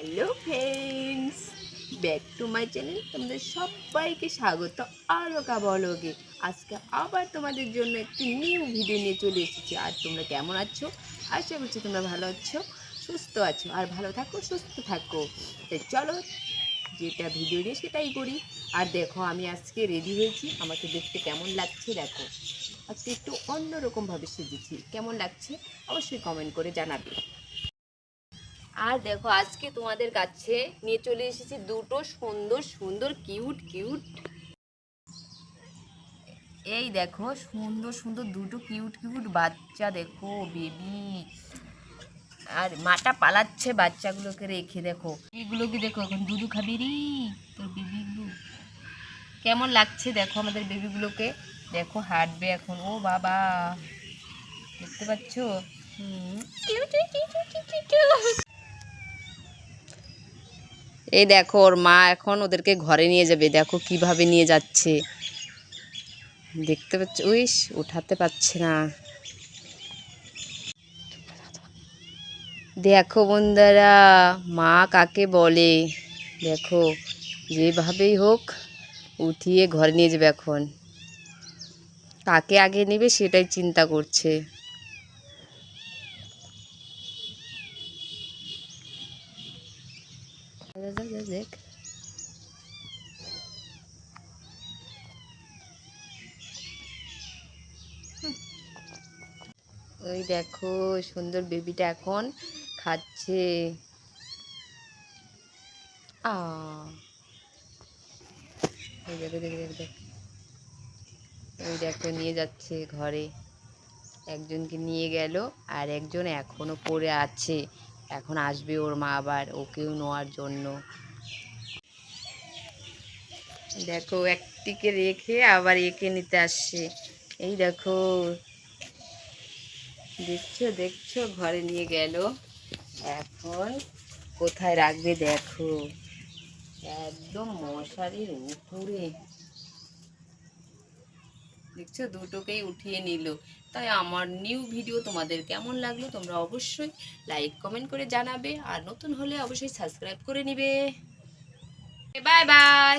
Hello friends back to my channel তোমাদের সবাইকে স্বাগত আলোকা বলগে। আজকে আবার তোমাদের জন্য একটি নিউ ভিডিও নিয়ে চলে এসেছি। আর তোমরা কেমন আছো? আশা করছি তোমরা ভালো আছো, সুস্থ আছো। আর ভালো থাকো, সুস্থ থাকো। তাই চলো, যেটা ভিডিও নিয়ে সেটাই করি। আর দেখো, আমি আজকে রেডি হয়েছি। আমাকে দেখতে কেমন লাগছে দেখো। আজকে একটু অন্যরকমভাবে সেজেছি। কেমন লাগছে? অবশ্যই কমেন্ট করে জানাবে। আর দেখো, আজকে তোমাদের কাছে নিয়ে চলে এসেছি দুটো সুন্দর সুন্দর কিউট কিউট এই দেখো, সুন্দর সুন্দর দুটো কিউট কিউট বাচ্চা, দেখো বেবি আর মাটা পালাচ্ছে বাচ্চাগুলোকে রেখে, দেখো। এগুলোকে দেখো, এখন দুধু খাবি রে, তোর বেবিগুলো কেমন লাগছে দেখো আমাদের বেবিগুলোকে দেখো, হাঁটবে এখন। ও বাবা, দেখতে পাচ্ছ? হুম। এই দেখো, ওর মা এখন ওদেরকে ঘরে নিয়ে যাবে। দেখো কীভাবে নিয়ে যাচ্ছে। দেখতে পাচ্ছ উইস উঠাতে পারছে না। দেখো বন্ধুরা, মা কাকে বলে? দেখো, যেভাবেই হোক, উঠিয়ে ঘরে নিয়ে যাবে এখন। কাকে আগে নেবে সেটাই চিন্তা করছে। দেখ, ওই দেখো সুন্দর বেবিটা এখন খাচ্ছে। দেখ। ওই দেখো, নিয়ে যাচ্ছে ঘরে। একজনকে নিয়ে গেল আর একজন এখনও পড়ে আছে। এখন আসবে ওর মা আবার, ওকেও নেওয়ার জন্য। দেখো, একটিকে রেখে আবার একে নিতে আসছে। এই দেখো, দেখছ দেখছ, ঘরে নিয়ে গেল। এখন কোথায় রাখবে দেখো। একদম মশারির উপরে। দেখছ? দুটোকেই উঠিয়ে নিল। তাই আমার নিউ ভিডিও তোমাদের কেমন লাগল? তোমরা অবশ্যই লাইক কমেন্ট করে জানাবে। আর নতুন হলে অবশ্যই সাবস্ক্রাইব করে নিবে। Bye bye